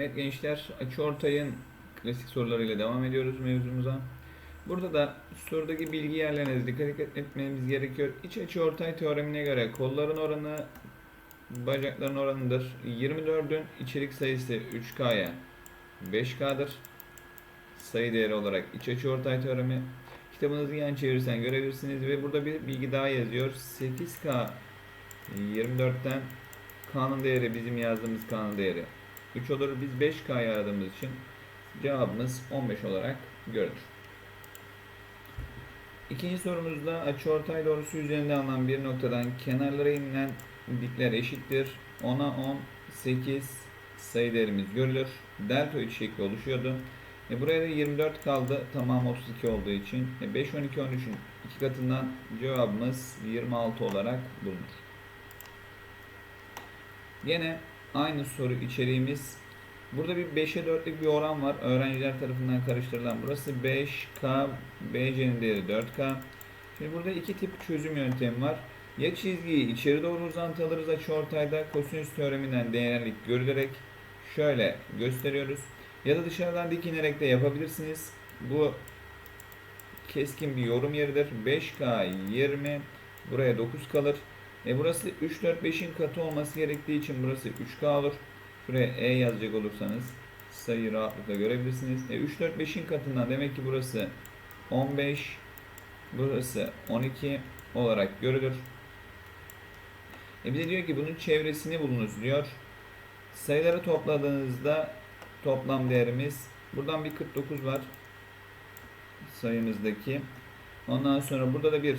Evet gençler açıortayın klasik sorularıyla devam ediyoruz mevzumuza. Burada da sorudaki bilgi yerlerine dikkat etmemiz gerekiyor. İç açıortay teoremine göre kolların oranı bacakların oranıdır. 24'ün içerik sayısı 3K'ya 5K'dır. Sayı değeri olarak iç açıortay teoremi. Kitabınızı yan çevirirsen görebilirsiniz ve burada bir bilgi daha yazıyor. 8K 24'ten K'nın değeri bizim yazdığımız K'nın değeri 3 olur. Biz 5K'yı aradığımız için cevabımız 15 olarak görülür. İkinci sorumuzda açıortay doğrusu üzerinde alınan bir noktadan kenarlara inilen dikler eşittir. 10'a 10, 8 sayı değerimiz görülür. Delta 3 şekli oluşuyordu. E buraya da 24 kaldı. Tamam 32 olduğu için. E 5, 12, 13'ün iki katından cevabımız 26 olarak bulunur. Yine aynı soru içeriğimiz. Burada bir 5'e 4'lük bir oran var. Öğrenciler tarafından karıştırılan. Burası 5K, BC'nin değeri 4K. Şimdi burada iki tip çözüm yöntemi var. Ya çizgiyi içeri doğru uzantı alırız açıortayda kosinüs teoreminden değerlik görülerek şöyle gösteriyoruz. Ya da dışarıdan dikinerek de yapabilirsiniz. Bu keskin bir yorum yeridir. 5K 20 buraya 9 kalır. E burası 3 4 5'in katı olması gerektiği için burası 3K olur. Şuraya E yazacak olursanız sayıyı rahatlıkla görebilirsiniz. E 3 4 5'in katından demek ki burası 15 burası 12 olarak görülür. E bize diyor ki bunun çevresini bulunuz diyor. Sayıları topladığınızda toplam değerimiz buradan bir 49 var sayımızdaki. Ondan sonra burada da bir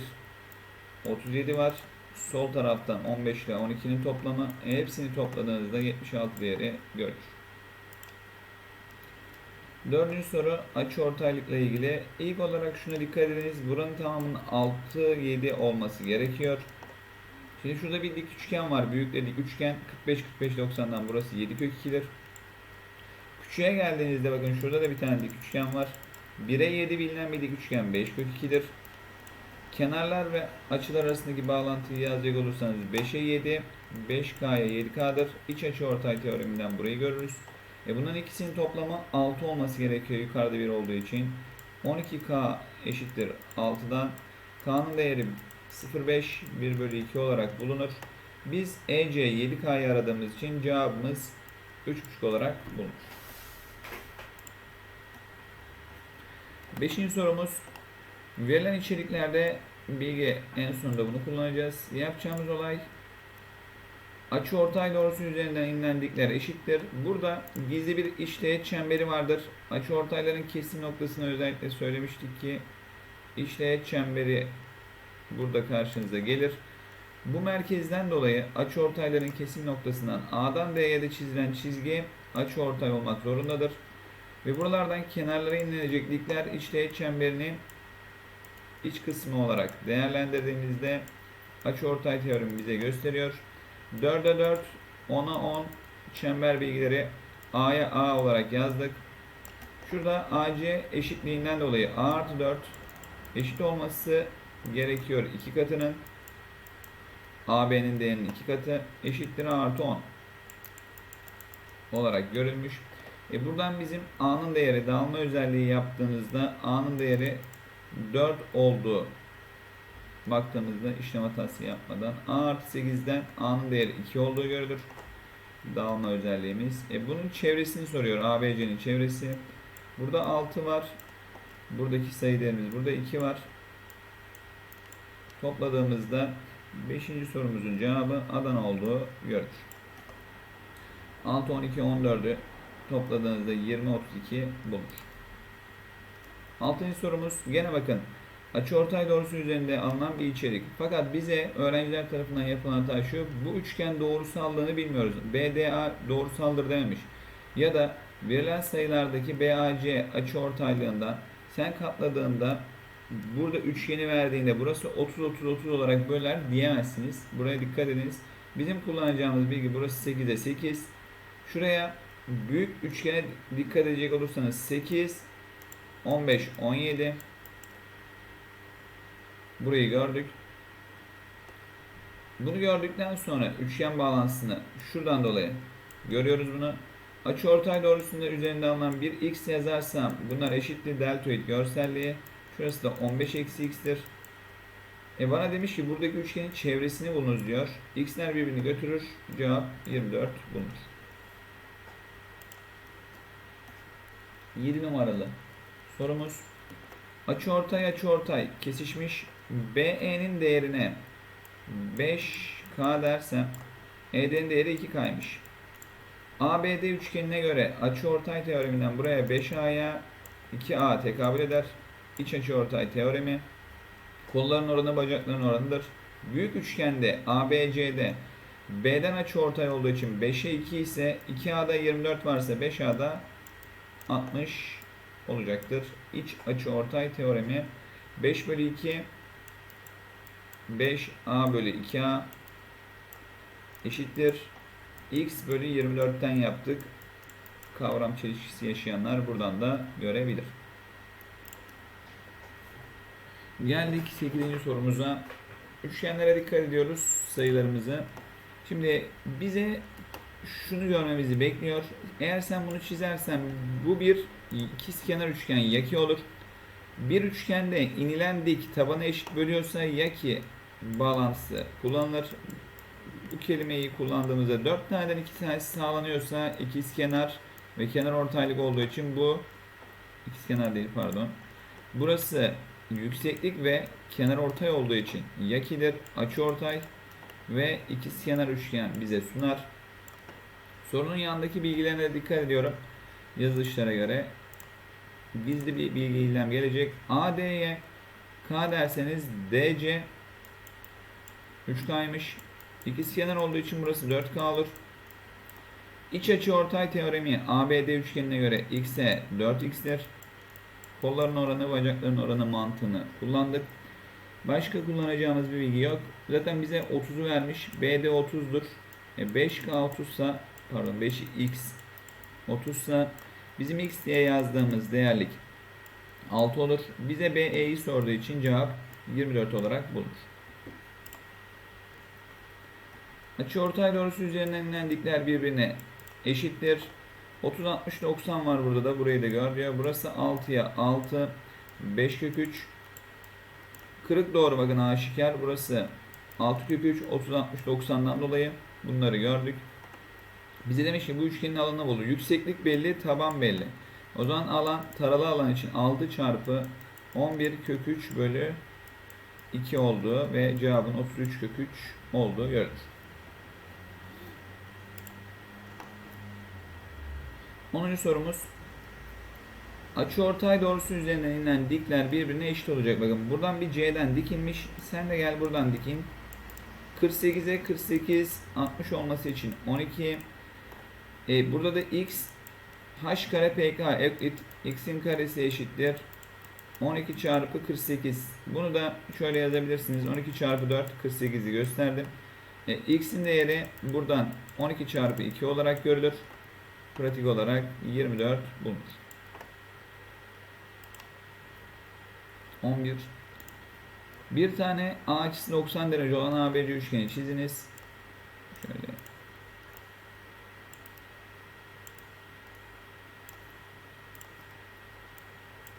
37 var. Sol taraftan 15 ile 12'nin toplamı. E, hepsini topladığınızda 76 değeri görülür. Dördüncü soru açı ortaylıkla ilgili. İlk olarak şuna dikkat ediniz. Buranın tamamının 6, 7 olması gerekiyor. Şimdi şurada bir dik üçgen var. Büyük dik üçgen 45, 45, 90'dan burası 7 kök 2'dir. Küçüğe geldiğinizde bakın şurada da bir tane dik üçgen var. 1'e 7 bilinen bir dik üçgen 5 kök 2'dir. Kenarlar ve açılar arasındaki bağlantıyı yazacak olursanız 5'e 7, 5K'ya 7K'dır. İç açı ortay teoreminden burayı görürüz. E bunların ikisinin toplamı 6 olması gerekiyor yukarıda bir olduğu için. 12K eşittir 6'dan. K'nın değeri 0,5 1 bölü 2 olarak bulunur. Biz EC 7K'yı aradığımız için cevabımız 3,5 olarak bulunur. Beşinci sorumuz Verilen içeriklerde bilgi en sonunda bunu kullanacağız. Yapacağımız olay açı ortay doğrusu üzerinden inilen dikler eşittir. Burada gizli bir işleyet çemberi vardır. Açı ortayların kesim noktasına özellikle söylemiştik ki işleyet çemberi burada karşınıza gelir. Bu merkezden dolayı açı ortayların kesim noktasından A'dan B'ye de çizilen çizgi açı ortay olmak zorundadır. Ve buralardan kenarlara inilecek dikler işleyet çemberinin iç kısmı olarak değerlendirdiğimizde açıortay teoremi bize gösteriyor. 4'e 4, 10'a 10 çember bilgileri A'ya A olarak yazdık. Şurada AC eşitliğinden dolayı A artı 4 eşit olması gerekiyor. 2 katının AB'nin değerinin 2 katı eşittir A artı 10 olarak görülmüş. E buradan bizim A'nın değeri dağılma özelliği yaptığınızda A'nın değeri 4 oldu. Baktığımızda işlem hatası yapmadan A artı 8'den A'nın değeri 2 olduğu görülür. Dağılma özelliğimiz. E bunun çevresini soruyor. ABC'nin çevresi. Burada 6 var. Buradaki sayı değerimiz. Burada 2 var. Topladığımızda 5. sorumuzun cevabı Adana olduğu görülür. 6, 12, 14'ü topladığınızda 20, 32 bulunur. Altıncı sorumuz gene bakın açıortay doğrusu üzerinde alınan bir içerik. Fakat bize öğrenciler tarafından yapılan hata şu. Bu üçgen doğrusallığını bilmiyoruz. BDA doğrusaldır dememiş. Ya da verilen sayılardaki BAC açıortaylığından sen katladığında burada üçgeni verdiğinde burası 30 30 30 olarak böler diyemezsiniz. Buraya dikkat ediniz. Bizim kullanacağımız bilgi burası 8'e 8. Şuraya büyük üçgene dikkat edecek olursanız 8 15, 17. Burayı gördük. Bunu gördükten sonra üçgen bağlantısını şuradan dolayı görüyoruz bunu. Açıortay doğrusunda üzerinde alınan bir x yazarsam bunlar eşittir deltoid görselliği. Şurası da 15 eksi x'tir. E bana demiş ki buradaki üçgenin çevresini bulunuz diyor. X'ler birbirini götürür. Cevap 24 bulunur. 7 numaralı sorumuz. Açıortay açıortay kesişmiş. BE'nin değerine 5K dersem ED'nin değeri 2K'ymış. ABD üçgenine göre açıortay teoreminden buraya 5A'ya 2A tekabül eder. İç açıortay teoremi. Kolların oranı bacakların oranıdır. Büyük üçgende ABC'de B'den açıortay olduğu için 5'e 2 ise 2A'da 24 varsa 5A'da 60 olacaktır. İç açıortay teoremi 5 bölü 2 5A bölü 2A eşittir. X bölü 24'ten yaptık. Kavram çelişkisi yaşayanlar buradan da görebilir. Geldik 8. sorumuza. Üçgenlere dikkat ediyoruz sayılarımızı. Şimdi bize şunu görmemizi bekliyor. Eğer sen bunu çizersen bu bir ikizkenar üçgen yaki olur. Bir üçgende inilen dik tabanı eşit bölüyorsa yaki bağlantısı kullanılır. Bu kelimeyi kullandığımızda 4 taneden 2 tanesi sağlanıyorsa ikizkenar ve kenar ortaylık olduğu için bu ikizkenar değil pardon. Burası yükseklik ve kenar ortay olduğu için yakidir, açıortay ve ikizkenar üçgen bize sunar. Sorunun yanındaki bilgilerine dikkat ediyorum. Yazılışlara göre gizli bir bilgi illem gelecek. AD'ye K derseniz DC 3K'ymış. İkizkenar olduğu için burası 4K olur. İç açı ortay teoremi ABD üçgenine göre x'e 4x'tir. Kolların oranı, bacakların oranı mantığını kullandık. Başka kullanacağımız bir bilgi yok. Zaten bize 30'u vermiş. BD 30'dur. E 5K 30 sa pardon 5x 30 sa bizim x diye yazdığımız değerlik 6 olur. Bize BE'yi sorduğu için cevap 24 olarak bulunur. Açıortay doğrusu üzerinden dikler birbirine eşittir. 30 60 90 var burada da burayı da gör diyor. Burası 6'ya 6 5 kök 3 kırık doğru bakın aşikar. Burası 6 kök 3 30 60 90'dan dolayı bunları gördük. Bize demiş ki bu üçgenin alanı bulur. Yükseklik belli, taban belli. O zaman alan taralı alan için 6 çarpı 11 kök 3 bölü 2 oldu ve cevabın 33 kök 3 olduğu görülür. Onuncu sorumuz. Açıortay doğrusu üzerinden inen dikler birbirine eşit olacak. Bakın buradan bir C'den dikilmiş. Sen de gel buradan dikin. 48'e 48 60 olması için 12. E, burada da x h kare pk x'in karesi eşittir. 12 çarpı 48. Bunu da şöyle yazabilirsiniz. 12 çarpı 4 48'i gösterdim. E, x'in değeri buradan 12 çarpı 2 olarak görülür. Pratik olarak 24 bulunur. 11. Bir tane A açısı 90 derece olan ABC üçgeni çiziniz. Şöyle.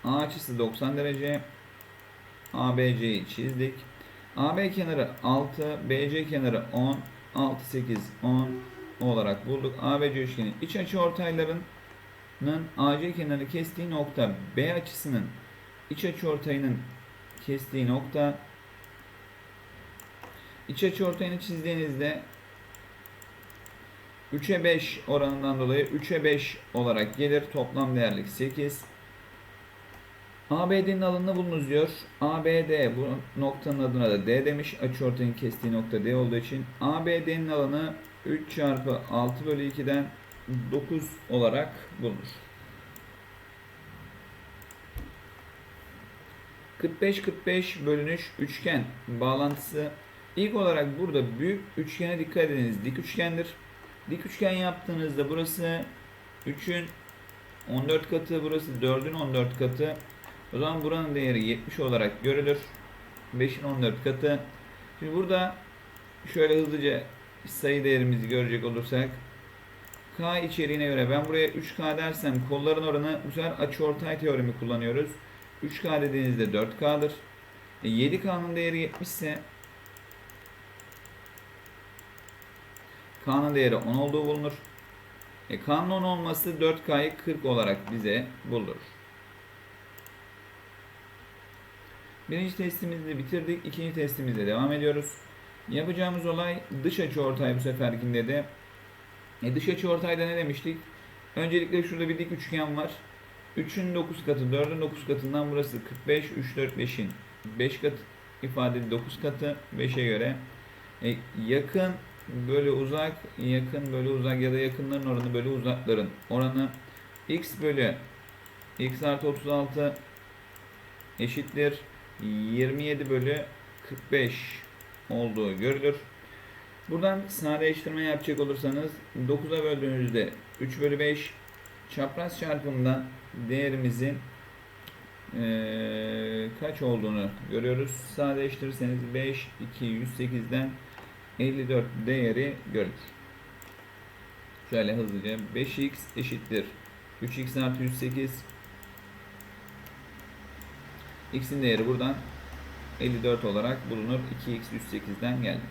A açısı 90 derece. ABC'yi çizdik. AB kenarı 6, BC kenarı 10, 6, 8, 10 olarak bulduk. ABC üçgeni iç açı ortaylarının AC kenarı kestiği nokta B açısının iç açı ortayının kestiği nokta iç açı ortayını çizdiğinizde 3'e 5 oranından dolayı 3'e 5 olarak gelir. Toplam değerlik 8. ABD'nin alanını bulunuz diyor. ABD bu noktanın adına da D demiş. Açıortayın kestiği nokta D olduğu için ABD'nin alanı 3 çarpı 6 bölü 2'den 9 olarak bulunur. 45-45 bölünüş üçgen bağlantısı ilk olarak burada büyük üçgene dikkat ediniz. Dik üçgendir. Dik üçgen yaptığınızda burası 3'ün 14 katı, burası 4'ün 14 katı. O zaman buranın değeri 70 olarak görülür. 5'in 14 katı. Şimdi burada şöyle hızlıca sayı değerimizi görecek olursak K içeriğine göre ben buraya 3K dersem kolların oranı bu sefer açıortay teoremi kullanıyoruz. 3K dediğinizde 4K'dır. E, 7K'nın değeri 70 ise K'nın değeri 10 olduğu bulunur. E, K'nın 10 olması 4K'yı 40 olarak bize buldurur. Birinci testimizi de bitirdik. İkinci testimizle devam ediyoruz. Yapacağımız olay dış açı ortay bu seferkinde de. E, dış açı ortayda ne demiştik? Öncelikle şurada bir dik üçgen var. 3'ün 9 katı, 4'ün 9 katından burası 45, 3, 4, 5'in 5 katı ifade 9 katı 5'e göre. E, yakın böyle uzak, yakın böyle uzak ya da yakınların oranı böyle uzakların oranı x bölü x artı 36 eşittir 27 bölü 45 olduğu görülür. Buradan sadeleştirme yapacak olursanız 9'a böldüğünüzde 3 bölü 5 çapraz çarpımından değerimizin eee, kaç olduğunu görüyoruz. Sadeleştirirseniz 5, 2, 108'den 54 değeri görülür. Şöyle hızlıca 5x eşittir 3x artı 108 x'in değeri buradan 54 olarak bulunur. 2x 108'den geldi.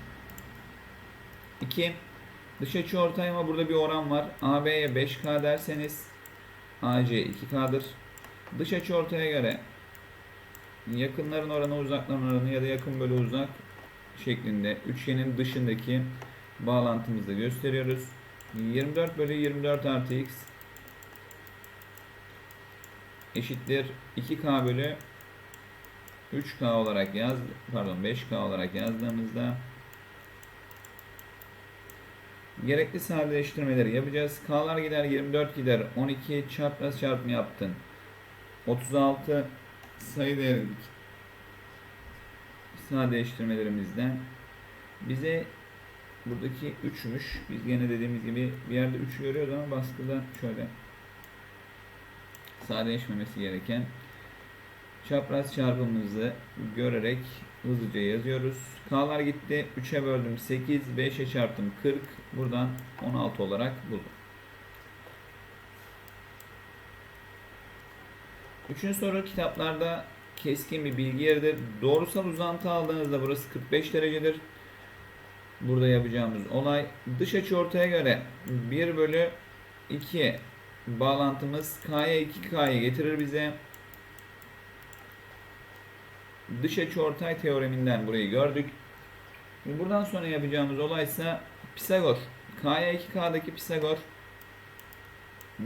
2. Dış açı ortayıma burada bir oran var. AB'ye 5K derseniz AC 2K'dır. Dış açı ortaya göre yakınların oranı uzakların oranı ya da yakın bölü uzak şeklinde üçgenin dışındaki bağlantımızı gösteriyoruz. 24 bölü 24 artı x eşittir 2k bölü 3k olarak yaz pardon 5k olarak yazdığımızda gerekli sadeleştirmeleri yapacağız. K'lar gider 24 gider 12 çapraz çarpımı yaptın. 36 sayı değeri sadeleştirmelerimizden bize buradaki 3'müş. Biz gene dediğimiz gibi bir yerde 3 görüyoruz ama baskıda şöyle sadeleşmemesi gereken çapraz çarpımımızı görerek hızlıca yazıyoruz. K'lar gitti. 3'e böldüm 8, 5'e çarptım 40. Buradan 16 olarak buldum. Üçüncü soru kitaplarda keskin bir bilgi yeridir. Doğrusal uzantı aldığınızda burası 45 derecedir. Burada yapacağımız olay dış açı ortaya göre 1 bölü 2 bağlantımız K'ya 2K'yı getirir bize. Dış açı ortay teoreminden burayı gördük. Buradan sonra yapacağımız olay ise Pisagor. K'ya 2K'daki Pisagor.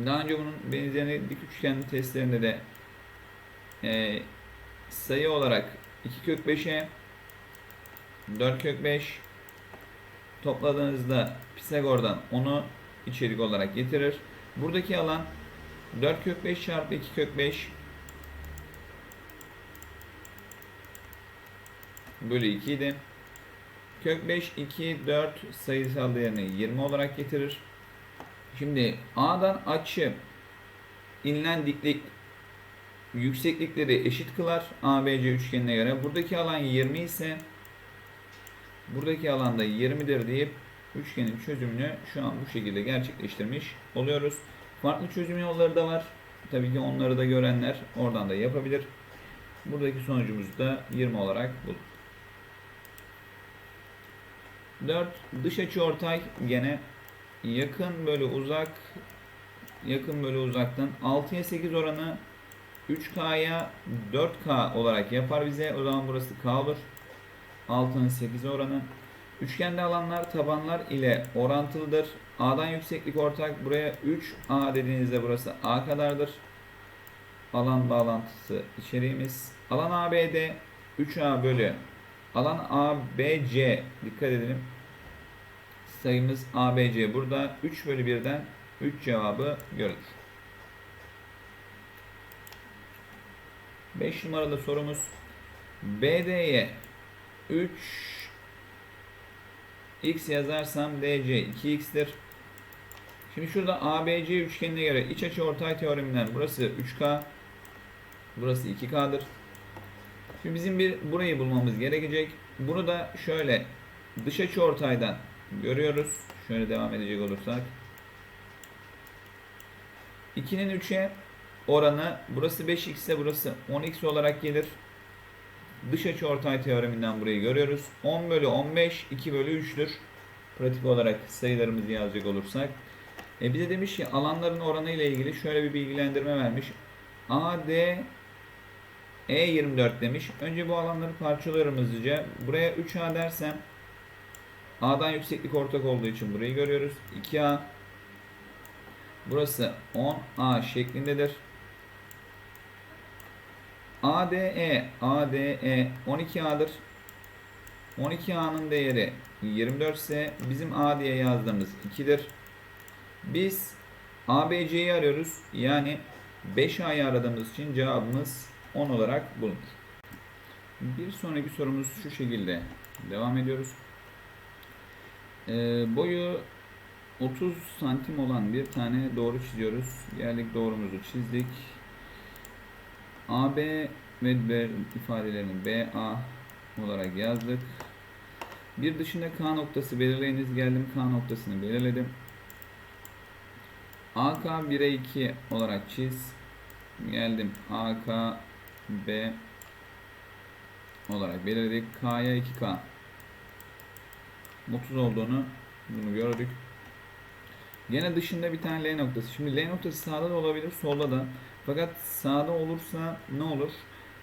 Daha önce bunun benzerini dik üçgen testlerinde de e, sayı olarak 2 kök 5'e 4 kök 5 topladığınızda Pisagor'dan onu içerik olarak getirir. Buradaki alan 4 kök 5 çarpı 2 kök 5 bölü 2 idi. Kök 5, 2, 4 sayısal değerini 20 olarak getirir. Şimdi A'dan açı inilen diklik yükseklikleri eşit kılar ABC üçgenine göre. Buradaki alan 20 ise buradaki alanda 20'dir deyip üçgenin çözümünü şu an bu şekilde gerçekleştirmiş oluyoruz. Farklı çözüm yolları da var. Tabii ki onları da görenler oradan da yapabilir. Buradaki sonucumuzu da 20 olarak bulduk. 4 dış açı ortay gene yakın böyle uzak yakın böyle uzaktan 6'ya 8 oranı 3K'ya 4K olarak yapar bize. O zaman burası K olur. 6'nın 8'e oranı. Üçgende alanlar tabanlar ile orantılıdır. A'dan yükseklik ortak. Buraya 3A dediğinizde burası A kadardır. Alan bağlantısı içeriğimiz. Alan ABD 3A bölü alan ABC dikkat edelim. Sayımız ABC burada 3 bölü 1'den 3 cevabı görülür. 5 numaralı sorumuz BD'ye 3 x yazarsam DC 2x'tir. Şimdi şurada ABC üçgenine göre iç açı ortay teoreminden burası 3K burası 2K'dır. Şimdi bizim bir burayı bulmamız gerekecek. Bunu da şöyle dış açı ortaydan görüyoruz. Şöyle devam edecek olursak. 2'nin 3'e oranı burası 5x ise burası 10x olarak gelir. Dış açı ortay teoreminden burayı görüyoruz. 10 bölü 15 2 bölü 3'tür. Pratik olarak sayılarımızı yazacak olursak. E bize demiş ki alanların oranı ile ilgili şöyle bir bilgilendirme vermiş. AD E24 demiş. Önce bu alanları parçalıyorum hızlıca. Buraya 3A dersem A'dan yükseklik ortak olduğu için burayı görüyoruz. 2A Burası 10A şeklindedir. ADE ADE 12A'dır. 12A'nın değeri 24 ise bizim A diye yazdığımız 2'dir. Biz ABC'yi arıyoruz. Yani 5A'yı aradığımız için cevabımız 10 olarak bulunur. Bir sonraki sorumuz şu şekilde. Devam ediyoruz. Ee, boyu 30 santim olan bir tane doğru çiziyoruz. Geldik doğrumuzu çizdik. AB ve B ifadelerini BA olarak yazdık. Bir dışında K noktası belirleyiniz. Geldim K noktasını belirledim. AK 1'e 2 olarak çiz. Geldim AK B olarak belirledik. K'ya 2K 30 olduğunu bunu gördük. Gene dışında bir tane L noktası. Şimdi L noktası sağda da olabilir, solda da. Fakat sağda olursa ne olur?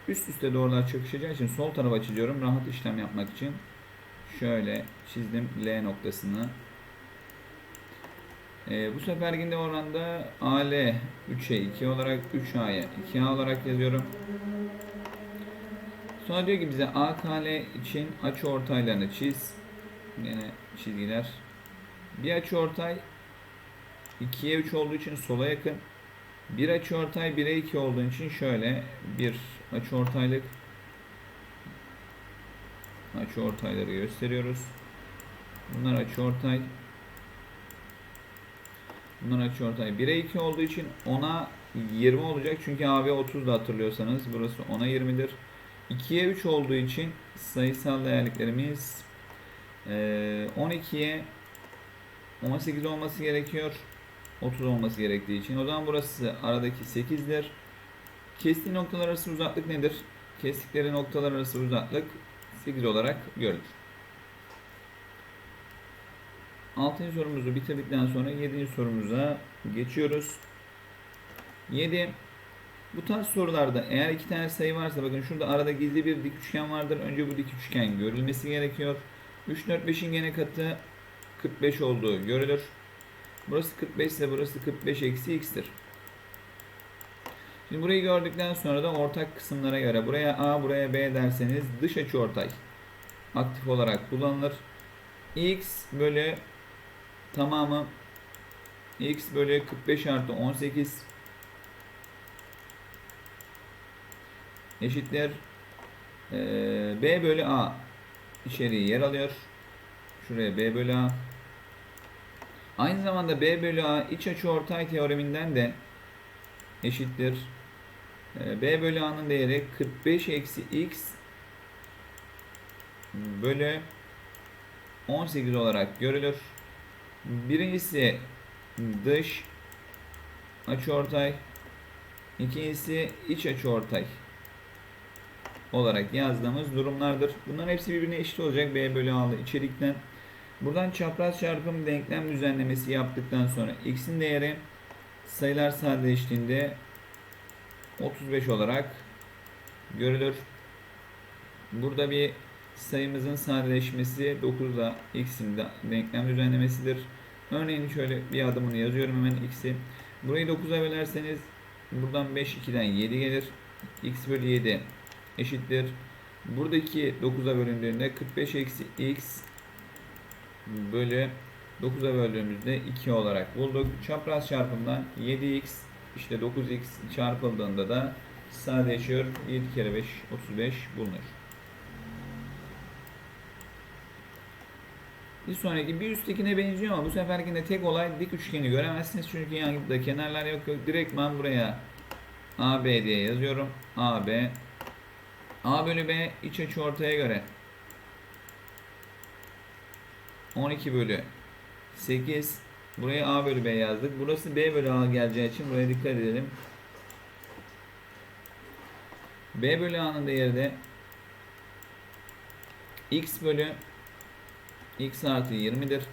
Üst üste doğrular çakışacağı için sol tarafa çiziyorum rahat işlem yapmak için. Şöyle çizdim L noktasını. Ee, bu sefer yine oranda AL 3'e 2 olarak 3A'ya 2A olarak yazıyorum. Sonra diyor ki bize AKL için açı ortaylarını çiz. Yine çizgiler. Bir açı ortay 2'ye 3 olduğu için sola yakın. Bir açı ortay 1'e 2 olduğu için şöyle bir açı ortaylık açı ortayları gösteriyoruz. Bunlar açı ortay. Bunlar açı ortay 1'e 2 olduğu için 10'a 20 olacak. Çünkü AB 30 da hatırlıyorsanız burası 10'a 20'dir. 2'ye 3 olduğu için sayısal değerliklerimiz eee, 12'ye 18 olması gerekiyor. 30 olması gerektiği için. O zaman burası aradaki 8'dir. Kestiği noktalar arası uzaklık nedir? Kestikleri noktalar arası uzaklık 8 olarak görülür. 6. sorumuzu bitirdikten sonra 7. sorumuza geçiyoruz. 7. Bu tarz sorularda eğer iki tane sayı varsa bakın şurada arada gizli bir dik üçgen vardır. Önce bu dik üçgen görülmesi gerekiyor. 3, 4, 5'in gene katı 45 olduğu görülür. Burası 45 ise burası 45 eksi x'tir. Şimdi burayı gördükten sonra da ortak kısımlara göre buraya A buraya B derseniz dış açı ortay aktif olarak kullanılır. x bölü tamamı x bölü 45 artı 18 eşittir eee, b bölü a içeriği yer alıyor. Şuraya b bölü a Aynı zamanda B bölü A iç açı ortay teoreminden de eşittir. Ee, B bölü A'nın değeri 45 eksi X bölü 18 olarak görülür. Birincisi dış açı ortay. İkincisi iç açı ortay olarak yazdığımız durumlardır. Bunların hepsi birbirine eşit olacak B bölü A'lı içerikten. Buradan çapraz çarpım denklem düzenlemesi yaptıktan sonra x'in değeri sayılar sadeleştiğinde 35 olarak görülür. Burada bir sayımızın sadeleşmesi 9 ile x'in de denklem düzenlemesidir. Örneğin şöyle bir adımını yazıyorum hemen x'i. Burayı 9'a bölerseniz buradan 5 2'den 7 gelir. x bölü 7 eşittir. Buradaki 9'a bölündüğünde 45 eksi x bölü 9'a böldüğümüzde 2 olarak bulduk. Çapraz çarpımdan 7x işte 9x çarpıldığında da sadeleşiyor. 7 kere 5 35 bulunur. Bir sonraki bir üsttekine benziyor ama bu seferkinde tek olay dik üçgeni göremezsiniz çünkü yanında kenarlar yok. yok. Direktman buraya AB diye yazıyorum. AB A bölü B iç açı ortaya göre 12 bölü 8 Buraya A bölü B yazdık. Burası B bölü A geleceği için buraya dikkat edelim. B bölü A'nın değeri de x bölü x artı 20'dir.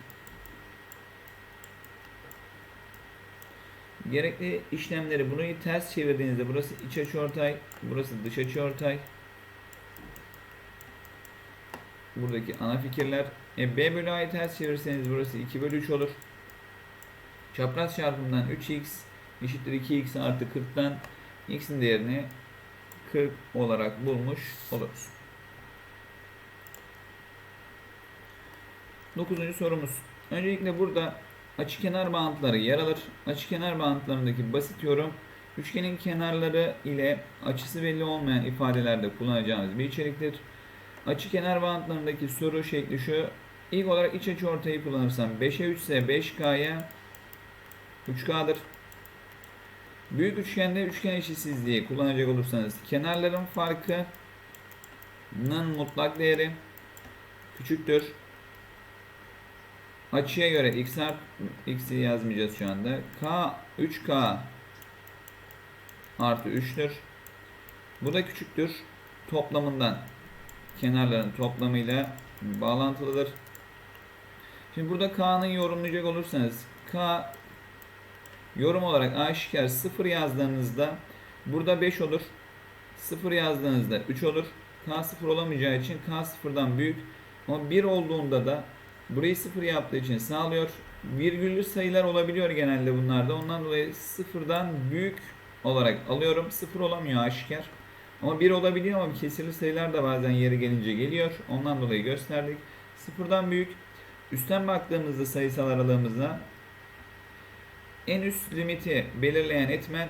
Gerekli işlemleri burayı ters çevirdiğinizde burası iç açıortay, burası dış açıortay. Buradaki ana fikirler. E, B bölü A'yı ters çevirirseniz burası 2 bölü 3 olur. Çapraz çarpımından 3x eşittir 2x artı 40'tan x'in değerini 40 olarak bulmuş oluruz. 9. sorumuz. Öncelikle burada açıkenar bağıntıları yer alır. Açıkenar bağıntılarındaki basit yorum üçgenin kenarları ile açısı belli olmayan ifadelerde kullanacağımız bir içeriktir. Açıkenar bağıntılarındaki soru şekli şu. İlk olarak iç açı ortayı kullanırsam 5'e 3 ise 5K'ya 3K'dır. Büyük üçgende üçgen eşitsizliği kullanacak olursanız kenarların farkının mutlak değeri küçüktür. Açıya göre x art x'i yazmayacağız şu anda. K 3K artı 3'tür. Bu da küçüktür. Toplamından kenarların toplamıyla bağlantılıdır. Şimdi burada K'nın yorumlayacak olursanız K yorum olarak aşikar 0 yazdığınızda burada 5 olur. 0 yazdığınızda 3 olur. K 0 olamayacağı için K 0'dan büyük. Ama 1 olduğunda da burayı 0 yaptığı için sağlıyor. Virgüllü sayılar olabiliyor genelde bunlarda. Ondan dolayı 0'dan büyük olarak alıyorum. 0 olamıyor aşikar. Ama 1 olabiliyor ama kesirli sayılar da bazen yeri gelince geliyor. Ondan dolayı gösterdik. Sıfırdan büyük. Üstten baktığımızda sayısal aralığımızda en üst limiti belirleyen etmen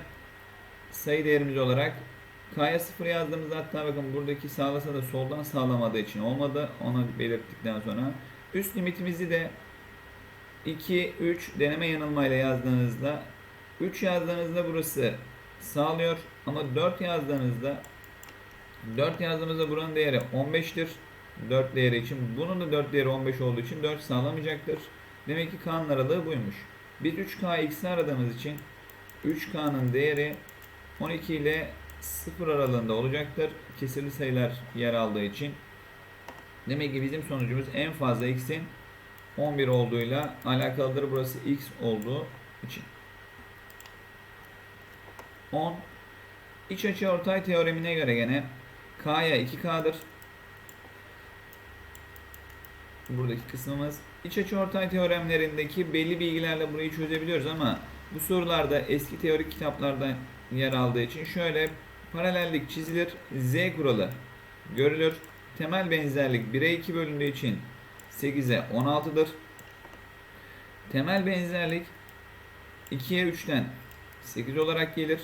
sayı değerimiz olarak K'ya 0 yazdığımızda hatta bakın buradaki sağlasa da soldan sağlamadığı için olmadı. Onu belirttikten sonra üst limitimizi de 2, 3 deneme yanılmayla yazdığınızda 3 yazdığınızda burası sağlıyor ama 4 yazdığınızda 4 yazdığımızda buranın değeri 15'tir. 4 değeri için. Bunun da 4 değeri 15 olduğu için 4 sağlamayacaktır. Demek ki K'nın aralığı buymuş. Biz 3K x'i aradığımız için 3K'nın değeri 12 ile 0 aralığında olacaktır. Kesirli sayılar yer aldığı için. Demek ki bizim sonucumuz en fazla x'in 11 olduğuyla alakalıdır. Burası x olduğu için. 10. İç açı ortay teoremine göre gene K'ya 2K'dır. Buradaki kısmımız. İç açı ortay teoremlerindeki belli bilgilerle burayı çözebiliyoruz ama bu sorularda eski teorik kitaplarda yer aldığı için şöyle paralellik çizilir. Z kuralı görülür. Temel benzerlik 1'e 2 bölündüğü için 8'e 16'dır. Temel benzerlik 2'ye 3'ten 8 olarak gelir.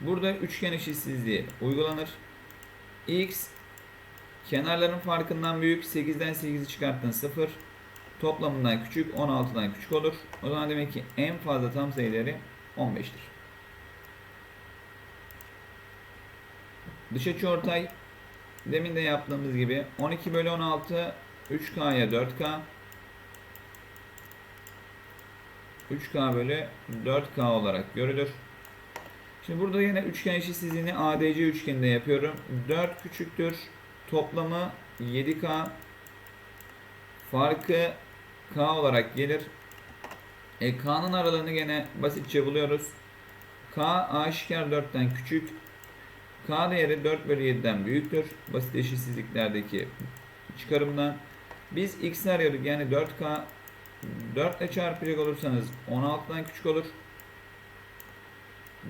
Burada üçgen eşitsizliği uygulanır. X kenarların farkından büyük 8'den 8'i çıkarttın 0. Toplamından küçük 16'dan küçük olur. O zaman demek ki en fazla tam sayıları 15'tir. Dış açıortay demin de yaptığımız gibi 12 bölü 16 3K'ya 4K 3K bölü 4K olarak görülür. Şimdi burada yine üçgen eşitsizliğini ADC üçgeninde yapıyorum. 4 küçüktür. Toplamı 7K. Farkı K olarak gelir. E, K'nın aralığını gene basitçe buluyoruz. K aşikar 4'ten küçük. K değeri 4 bölü 7'den büyüktür. Basit eşitsizliklerdeki çıkarımdan. Biz x arıyorduk yani 4K 4 ile çarpacak olursanız 16'dan küçük olur.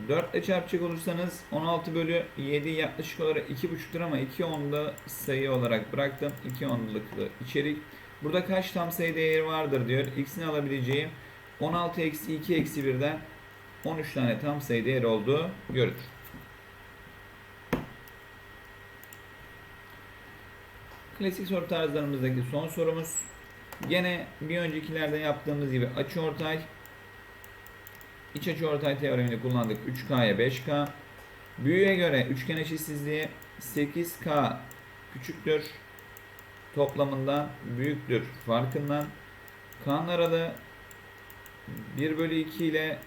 4 ile çarpacak olursanız 16 bölü 7 yaklaşık olarak 2,5'tır ama 2 onda sayı olarak bıraktım. 2 onluklu içerik. Burada kaç tam sayı değeri vardır diyor. X'ini alabileceğim 16 eksi 2 eksi 1'den 13 tane tam sayı değeri olduğu görülür. Klasik soru tarzlarımızdaki son sorumuz. Gene bir öncekilerde yaptığımız gibi açıortay İç açı ortay teoremini kullandık. 3K'ya 5K. Büyüye göre üçgen eşitsizliği 8K küçüktür. Toplamından büyüktür. Farkından K'nın aralığı 1 bölü 2 ile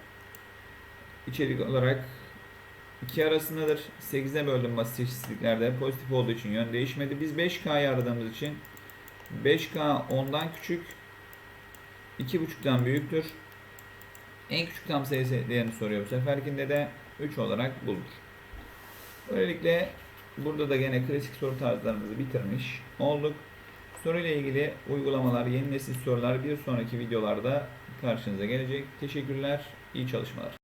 içerik olarak 2 arasındadır. 8'e böldüm basit eşitsizliklerde. Pozitif olduğu için yön değişmedi. Biz 5K'yı aradığımız için 5K 10'dan küçük 2.5'tan büyüktür. En küçük tam sayısı değerini soruyor bu seferkinde de 3 olarak bulur. Böylelikle burada da gene klasik soru tarzlarımızı bitirmiş olduk. Soruyla ilgili uygulamalar, yeni nesil sorular bir sonraki videolarda karşınıza gelecek. Teşekkürler, iyi çalışmalar.